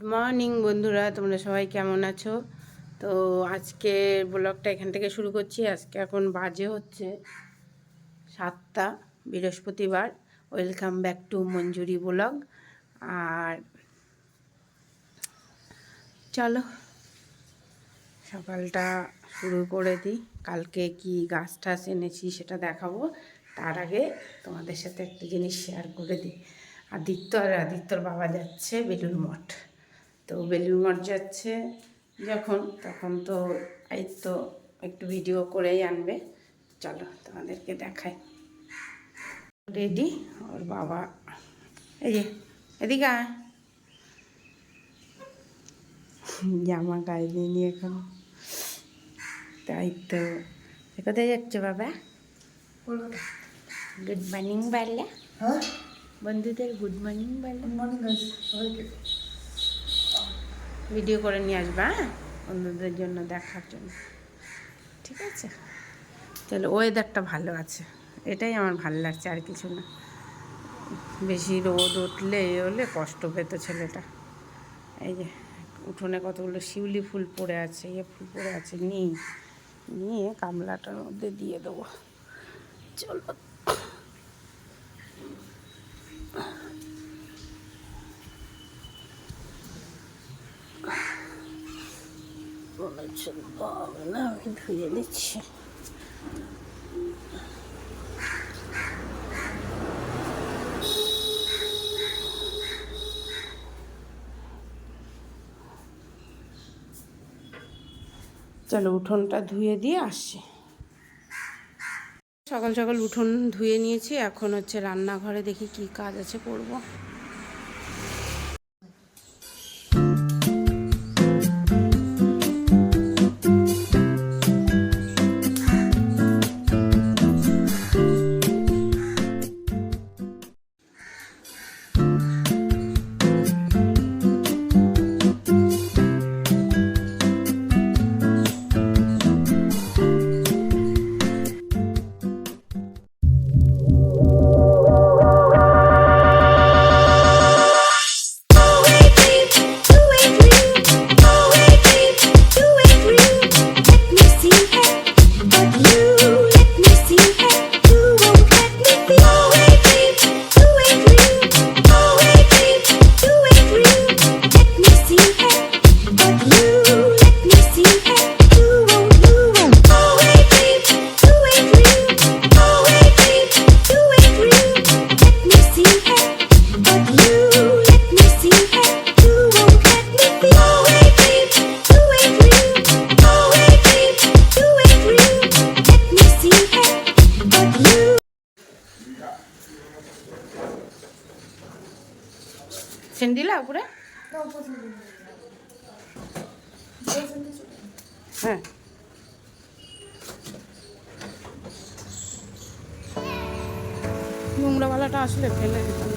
Good morning, বন্ধুরা, তোমরা সবাই কেমন আছো? তো আজকে ব্লগটা এখান থেকে শুরু করছি। আজকে এখন বাজে হচ্ছে সাতটা, বৃহস্পতিবার। Welcome back to Manjuri blog. আর চলো, সকালটা শুরু করে দিই। কালকে কি গাছ টাছ এনেছি সেটা দেখাবো। তার আগে তোমাদের সাথে একটা জিনিস শেয়ার করে দিই। আদিত্য আর আদিত্যর বাবা যাচ্ছে বেলুর মঠ। তো বেলুর মঠ যাচ্ছে যখন তখন তো এই তো একটু ভিডিও করেই আনবে। চলো তোমাদেরকে দেখাই। রেডি ওর বাবা। এই যে এদিকে জামা গায়ে দিইনি এখন। তাই তো। কোথায় যাচ্ছে বাবা? গুড মর্নিং বললে হ্যাঁ? বন্ধুদের গুড মর্নিং বললে ভিডিও করে নিয়ে আসবা হ্যাঁ? বন্ধুদের জন্য দেখার জন্য। ঠিক আছে? তাহলে ওয়েদারটা ভালো আছে। এটাই আমার ভালো লাগছে আর কিছু না। বেশি রোদ উঠলে এ হলে কষ্ট পেত ছেলেটা। এই যে, উঠোনে কতগুলো শিউলি ফুল পড়ে আছে ইয়ে ফুল পড়ে আছে নিই নিয়ে গামলাটার মধ্যে দিয়ে দেবো। চলো চলো উঠোনটা ধুয়ে দিয়ে আসছি। সকাল সকাল উঠোন ধুয়ে নিয়েছি, এখন হচ্ছে রান্নাঘরে দেখি কি কাজ আছে, করব। হ্যাঁ। নোংরাওয়ালাটা আসলে ফেলে দিতাম।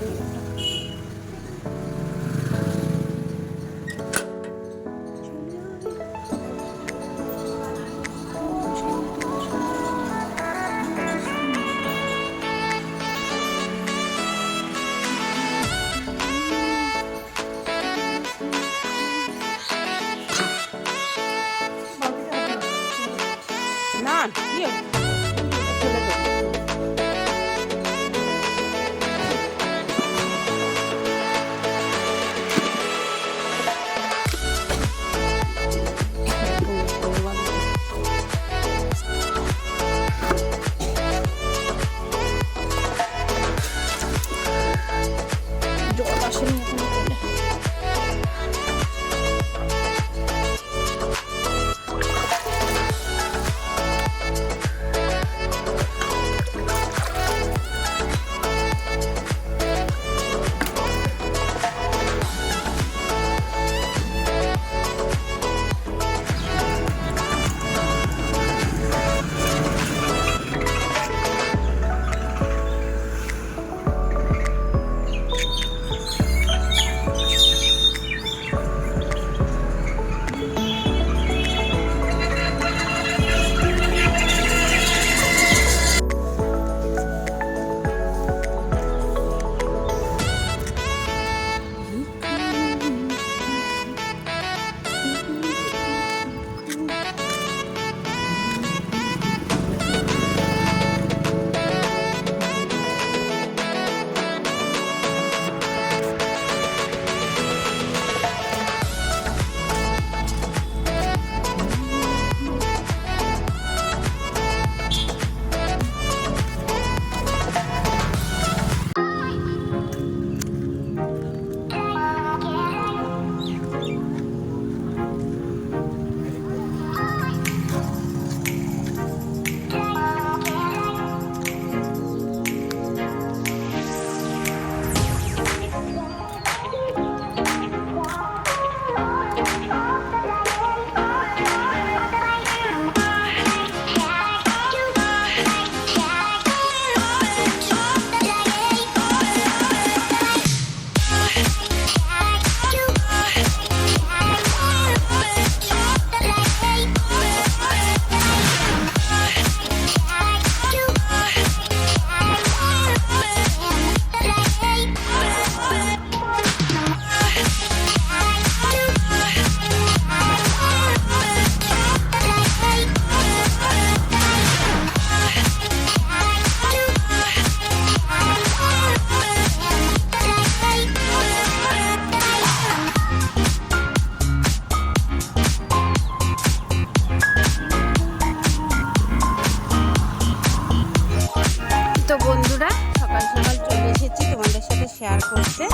শেয়ার করতে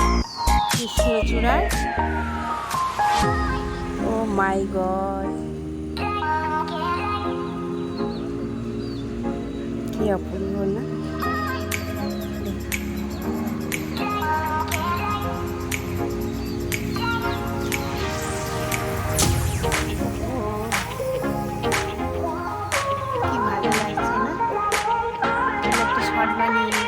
কৃষ্ণচূড়ার ও মাই গড। কি অপূর্ব না? money.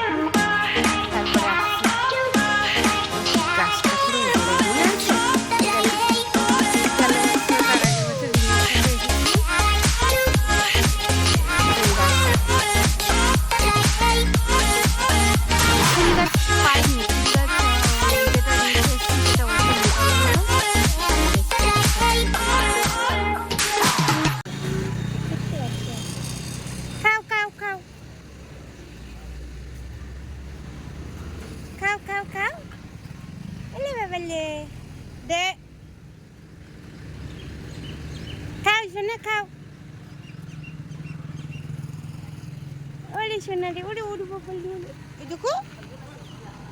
ওরে উড়বো বলি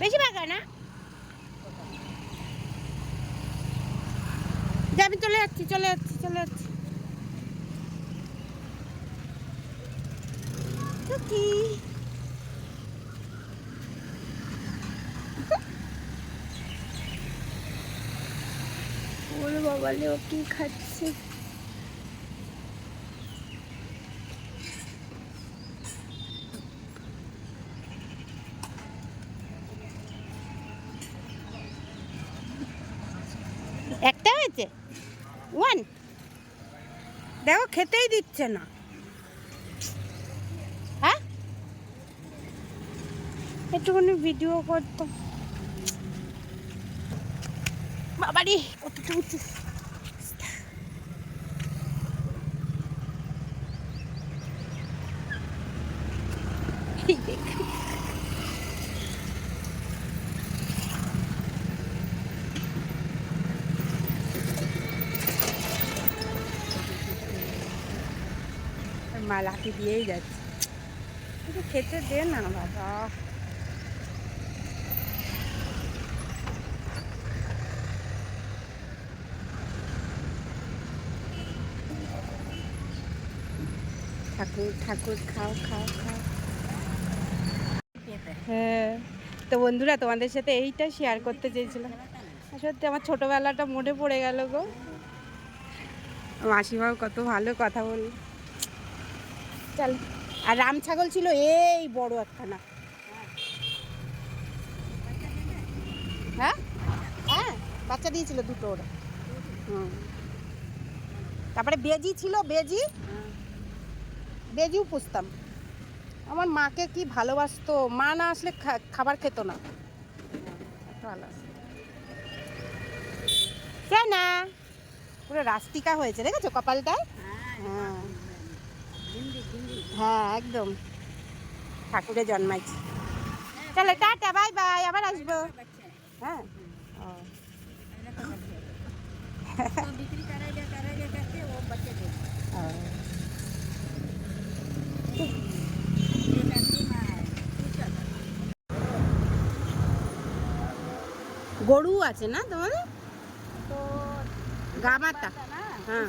বেশি বাগা না? আমি চলে যাচ্ছি চলে যাচ্ছি চলে যাচ্ছি। ও কি খাচ্ছে একটা হয়েছে ওয়ান দেখো খেতেই দিচ্ছে না। হ্যাঁ? একটুখানি ভিডিও করতো বাবারি কতটা উঁচু। এই লাঠি দিয়েই যাচ্ছে। কিন্তু খেতে দে না, বাবা। ঠাকুর ঠাকুর, খাও খাও খাও। হ্যাঁ তো বন্ধুরা, তোমাদের সাথে শেয়ার করতে চেয়েছিলাম। সত্যি, আমার ছোটোবেলাটা মনে পড়ে গেল গো। মাসিমাও কত ভালো কথা বলল। চল। আর রাম ছাগল ছিল এই বড় একখানা। হ্যাঁ? হ্যাঁ বাচ্চা দিয়েছিল দুটো ওরা। হুম। তারপরে বেজি ছিল বেজি। বেজিও পুষতাম। আমার মাকে কি ভালোবাসতো? মা না আসলে খাবার খেত না। ভালো না পুরো রাস্তিকা হয়েছে দেখেছ কপালটায় হ্যাঁ। হ্যাঁ একদম। ঠাকুরে জন্মাইছি। তাহলে টাটা বাই বাই আবার আসব। হ্যাঁ। গরু আছে না তোমাদের? গামাতা। হ্যাঁ।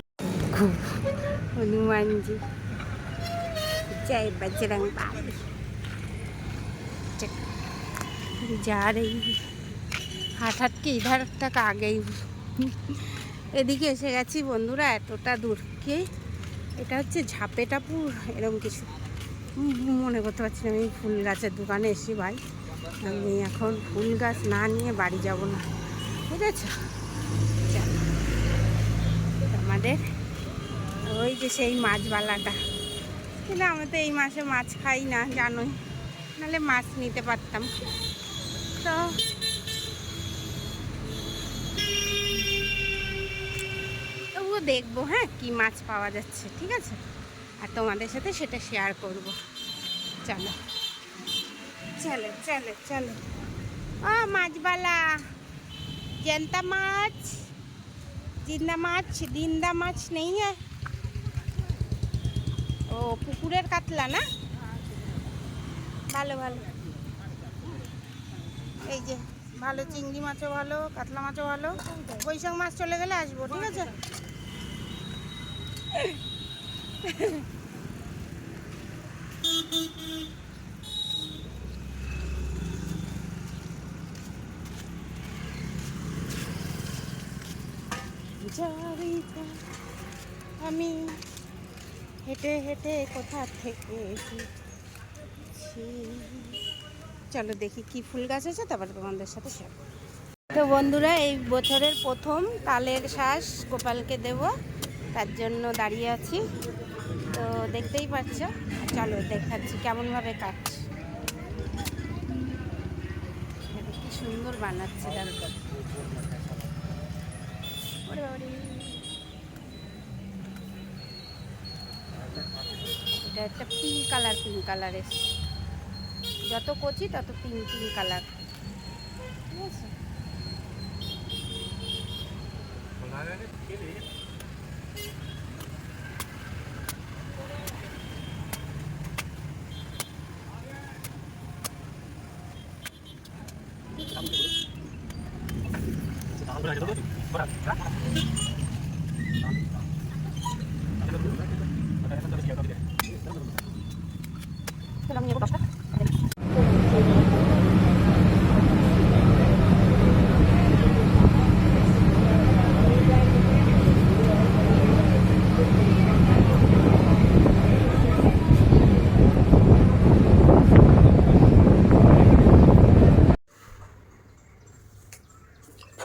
হনুমানজি জয় বজরং বাবু যা রই হাট হাটকে ইধার টাকা আগেই এদিকে এসে গেছি বন্ধুরা এতটা দূরকে এটা হচ্ছে ঝাপেটাপুর এরকম কিছু মনে করতে পারছি না আমি ফুল গাছের দোকানে এসি ভাই আমি এখন ফুল গাছ না নিয়ে বাড়ি যাব না বুঝেছ আমাদের ওই যে সেই মাছওয়ালাটা। কিন্তু আমি তো এই মাসে মাছ খাই না, জানোই। নাহলে মাছ নিতে পারতাম। তো তবুও দেখব হ্যাঁ কি মাছ পাওয়া যাচ্ছে, ঠিক আছে? আর তোমাদের সাথে সেটা শেয়ার করব। চলো। চলো চলো চলো। ও মাছবালা জেন্তা মাছ, জিন্দা মাছ, দিন্দা মাছ নেই হ্যাঁ ও, পুকুরের কাতলা না? ভালো ভালো। এই যে, ভালো চিংড়ি মাছও ভালো, কাতলা মাছও ভালো। বৈশাখ মাছ চলে গেলে আসব, ঠিক আছে? আমি হেঁটে হেঁটে কোথা থেকে চলো দেখি কি ফুল গাছ আছে, তারপরে তোমাদের সাথে শেয়ার তো বন্ধুরা, এই বছরের প্রথম তালের শ্বাস গোপালকে দেব, তার জন্য দাঁড়িয়ে আছি। তো দেখতেই পাচ্ছ, চলো দেখাচ্ছি কেমনভাবে কাটছে। এটা কি সুন্দর বানাচ্ছে দেখো ওরে বাবারে। এটা একটা পিঙ্ক কালার পিঙ্ক কালারের যত কচি তত পিঙ্ক পিঙ্ক কালার ঠিক আছে?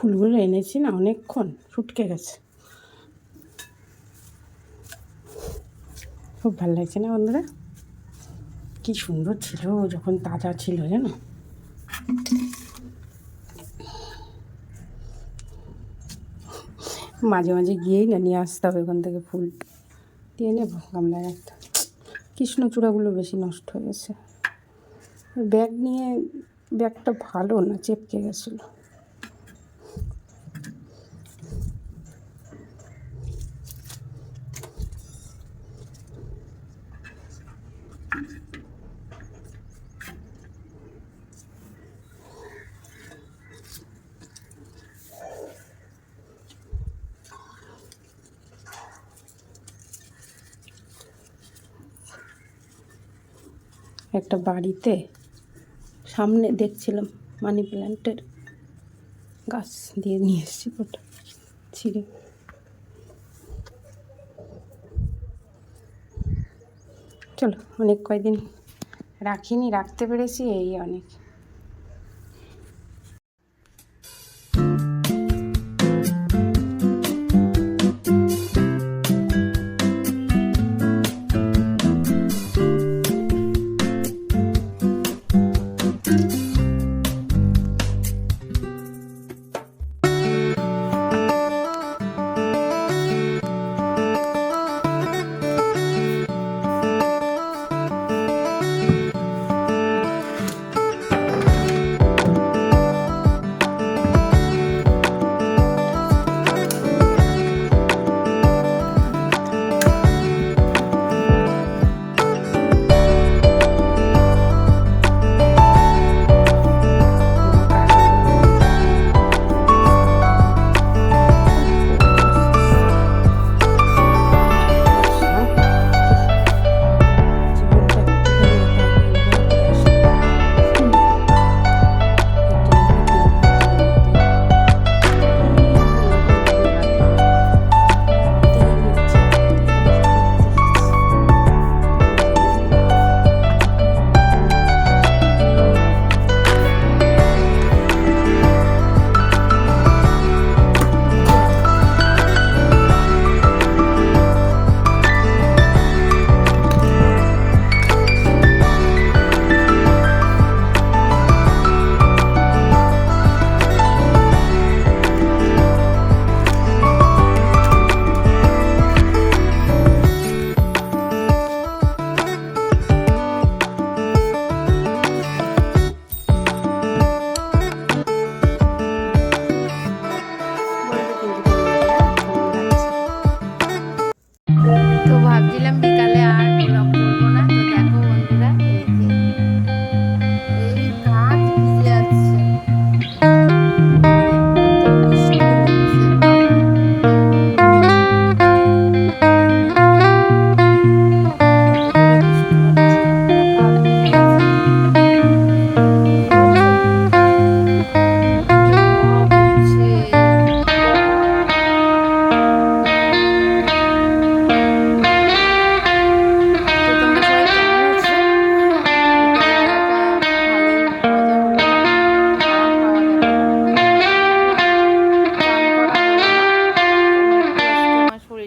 ফুলগুলো এনেছি না, অনেকক্ষণ ফুটকে গেছে। খুব ভালো লাগছে না বন্ধুরা? কি সুন্দর ছিল, যখন তাজা ছিল, জানো? মাঝে মাঝে গিয়েই না, নিয়ে আসতে হবে ওখান থেকে ফুল। দিয়ে নেব গামলায় একটা। কৃষ্ণচূড়াগুলো বেশি নষ্ট হয়ে গেছে। ব্যাগ নিয়ে ব্যাগটা ভালো না, চেপকে গেছিল। একটা বাড়িতে সামনে দেখছিলাম মানি প্ল্যান্টের গাছ দিয়ে নিয়ে এসেছি ওটা ছিঁড়ে। চলো, অনেক কয়দিন রাখিনি, রাখতে পেরেছি, এই অনেক।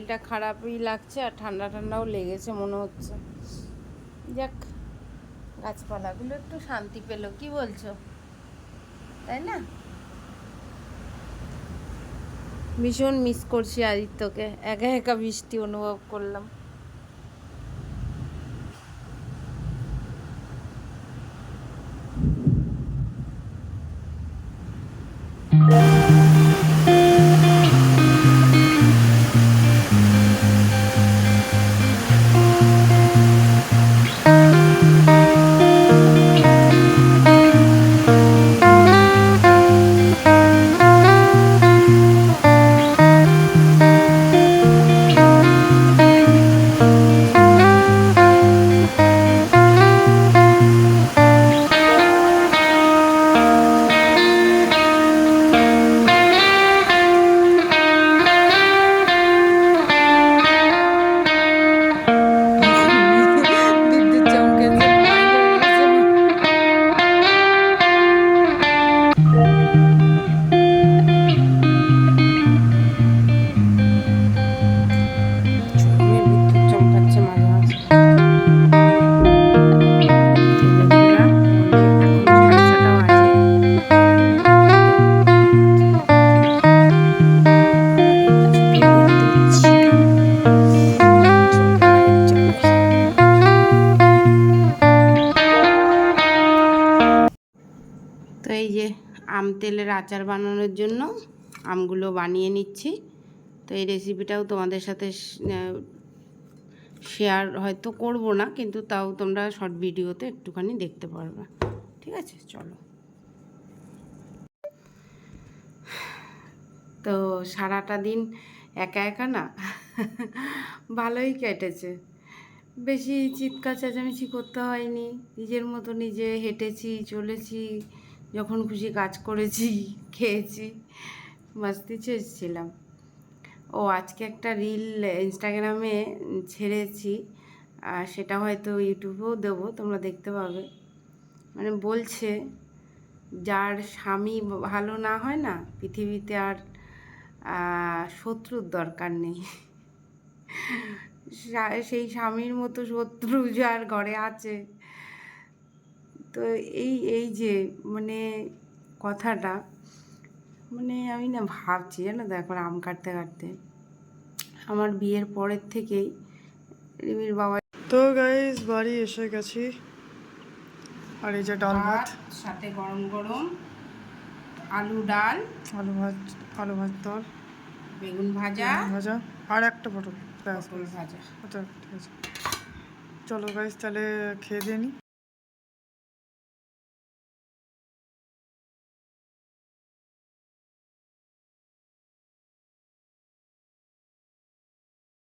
শরীরটা খারাপই লাগছে আর ঠান্ডা ঠান্ডাও লেগেছে মনে হচ্ছে। যাক, গাছপালাগুলো একটু শান্তি পেল, কি বলছো? তাই না? ভীষণ মিস করছি আদিত্যকে, একা একা বৃষ্টি অনুভব করলাম। আচার বানানোর জন্য আমগুলো বানিয়ে নিচ্ছি। তো এই রেসিপিটাও তোমাদের সাথে শেয়ার হয়তো করব না, কিন্তু তাও তোমরা শর্ট ভিডিওতে একটুখানি দেখতে পারবে। ঠিক আছে? চলো। তো সারাটা দিন একা একা না? ভালোই কেটেছে। বেশি চিৎকার চেঁচামেচি করতে হয়নি। নিজের মতো নিজে হেঁটেছি, চলেছি যখন খুশি কাজ করেছি, খেয়েছি মাস্তি ছেড়েছিলাম ও আজকে একটা রিল ইনস্টাগ্রামে ছেড়েছি, আর সেটা হয়তো ইউটিউবেও দেবো, তোমরা দেখতে পাবে। মানে বলছে, যার স্বামী ভালো না হয় না, পৃথিবীতে আর শত্রুর দরকার নেই। সেই স্বামীর মতো শত্রু যার ঘরে আছে। তো এই এই যে মানে কথাটা মানে আমি না ভাবছি জানো তো এখন আম কাটতে কাটতে। আমার বিয়ের পরের থেকেই রিমির বাবা তো গাইস বাড়ি এসে গেছি। আর এই যে ডাল ভাত সাথে গরম গরম আলু ডাল। আলু ভাত আলু ভাত তল বেগুন ভাজা। ভাজা। আর একটা পটল। ভাজা। আচ্ছা ঠিক আছে। চলো গাইস তাহলে খেয়ে দিয়ে নি।